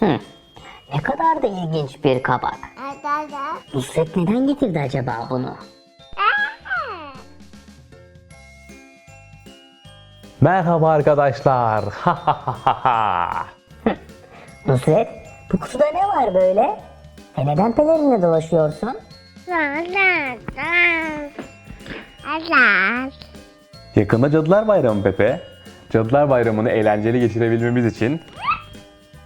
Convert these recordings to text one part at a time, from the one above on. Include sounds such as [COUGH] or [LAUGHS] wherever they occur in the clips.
Hı. Ne kadar da ilginç bir kabak. Nusret neden getirdi acaba bunu? Merhaba arkadaşlar. Ha ha ha ha ha. Nusret, bu kutuda ne var böyle? E neden pelerinle dolaşıyorsun? Yakında Cadılar Bayramı Pepe. Cadılar Bayramı'nı eğlenceli geçirebilmemiz için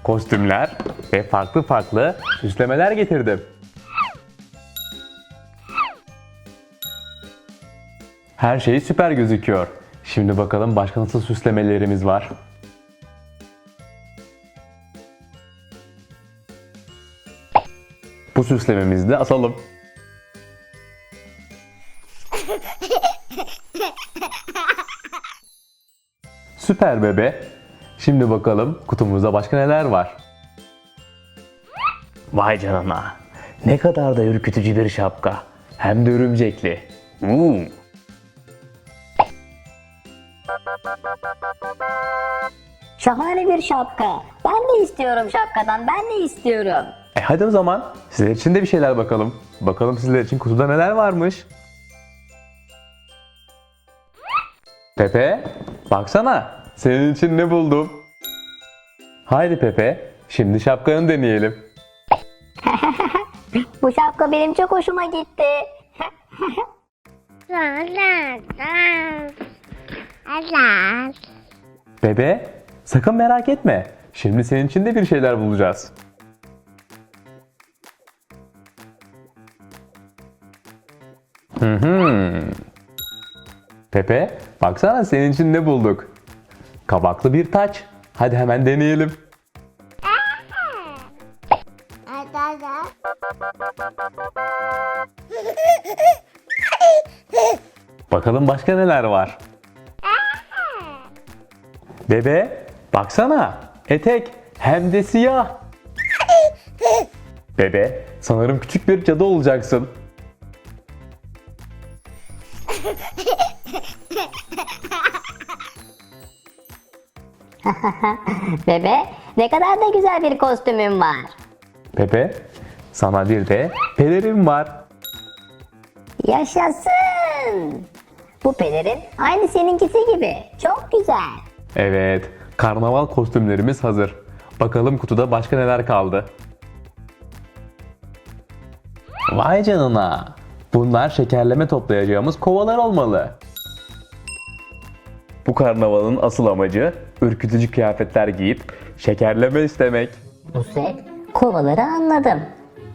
kostümler ve farklı farklı süslemeler getirdim. Her şey süper gözüküyor. Şimdi bakalım başka nasıl süslemelerimiz var. Bu süslememizi de asalım. Süper bebe. Şimdi bakalım kutumuzda başka neler var. Vay canına. Ne kadar da ürkütücü bir şapka. Hem de örümcekli. Hmm. Şahane bir şapka. Ben de istiyorum şapkadan, ben de istiyorum. E hadi o zaman sizler için de bir şeyler bakalım. Bakalım sizler için kutuda neler varmış. Pepe, baksana. Senin için ne buldum? Haydi Pepe, şimdi şapkanı deneyelim. [LAUGHS] Bu şapka benim çok hoşuma gitti. [LAUGHS] Bebe, sakın merak etme. Şimdi senin için de bir şeyler bulacağız. Hı hı. Pepe, baksana senin için ne bulduk. Kabaklı bir taç. Hadi hemen deneyelim. Bakalım başka neler var. Bebe, baksana. Etek hem de siyah. Bebe, sanırım küçük bir cadı olacaksın. [LAUGHS] Bebe, ne kadar da güzel bir kostümün var. Pepe, sana bir de pelerin var. Yaşasın. Bu pelerin aynı seninkisi gibi. Çok güzel. Evet, karnaval kostümlerimiz hazır. Bakalım kutuda başka neler kaldı. Vay canına. Bunlar şekerleme toplayacağımız kovalar olmalı. Bu karnavalın asıl amacı ürkütücü kıyafetler giyip şekerleme istemek. Nusret, kovaları anladım.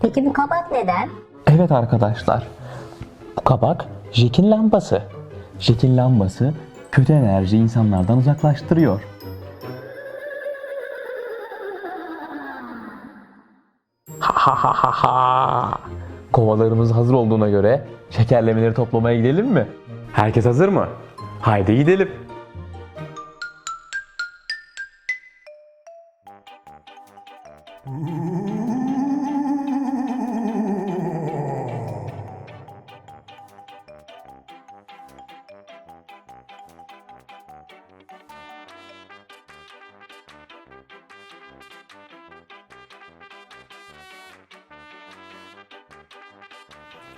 Peki bu kabak neden? Evet arkadaşlar. Bu kabak Jack'in lambası. Jack'in lambası kötü enerji insanlardan uzaklaştırıyor. Ha ha ha ha ha. Kovalarımız hazır olduğuna göre şekerlemeleri toplamaya gidelim mi? Herkes hazır mı? Haydi gidelim.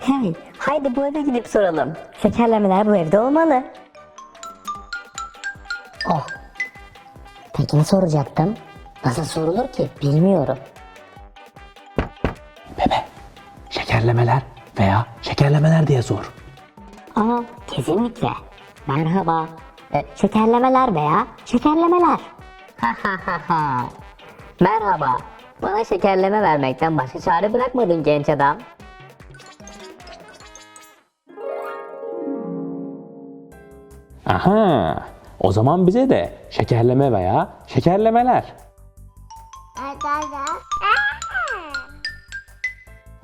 Hey, haydi bu eve gidip soralım. Şekerlemeler bu evde olmalı. Oh. Peki ne soracaktım? Nasıl sorulur ki? Bilmiyorum. Bebe, şekerlemeler veya şekerlemeler diye sor. Aa, kesinlikle. Merhaba. E, şekerlemeler veya şekerlemeler. Ha ha ha ha. Merhaba. Bana şekerleme vermekten başka çare bırakmadın genç adam. Aha, o zaman bize de şekerleme veya şekerlemeler.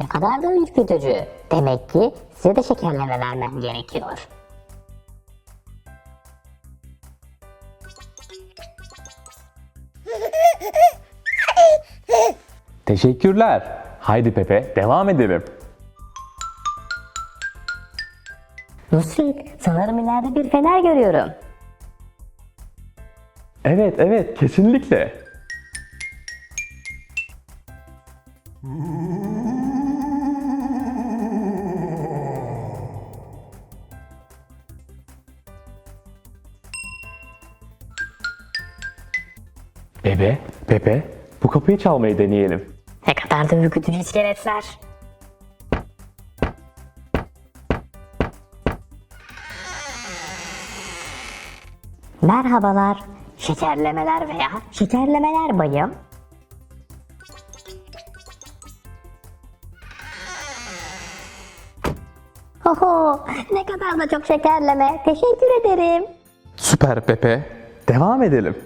Ne kadar da ürkütücü. Demek ki size de şekerleme vermem gerekiyor. Teşekkürler. Haydi Pepe, devam edelim. Nusret, sanırım ileride bir fener görüyorum. Evet evet kesinlikle. Bebe, Pepe, bu kapıyı çalmayı deneyelim. Ne kadar da ürkütücü iskeletler. Merhabalar. Şekerlemeler veya şekerlemeler bayım. Oho, ne kadar da çok şekerleme. Teşekkür ederim. Süper Pepe. Devam edelim.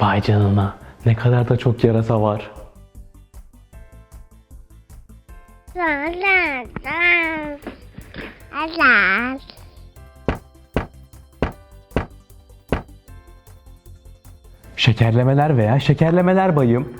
Vay canına. Ne kadar da çok yarasa var. Şekerlemeler veya şekerlemeler bayım.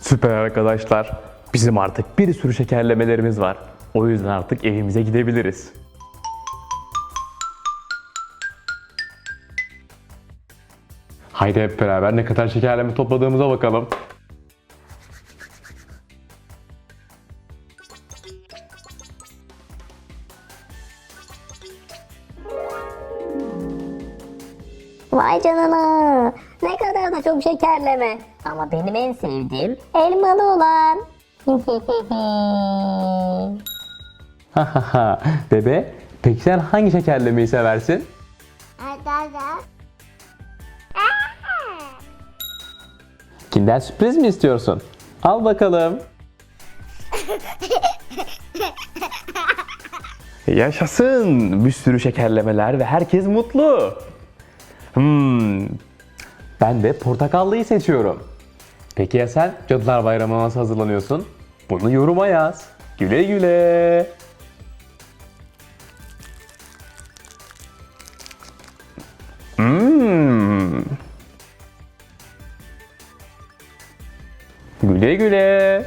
Süper arkadaşlar. Bizim artık bir sürü şekerlemelerimiz var. O yüzden artık evimize gidebiliriz. Haydi hep beraber ne kadar şekerleme topladığımıza bakalım. Vay canına. Ne kadar da çok şekerleme. Ama benim en sevdiğim elmalı olan. Bebe, peki sen hangi şekerlemeyi seversin? Kinder sürpriz mi istiyorsun? Al bakalım. [LAUGHS] Yaşasın! Bir sürü şekerlemeler ve herkes mutlu. Hmm. Ben de portakallıyı seçiyorum. Peki ya sen Cadılar Bayramı'na nasıl hazırlanıyorsun? Bunu yoruma yaz. Güle güle. Hmm. Güle güle.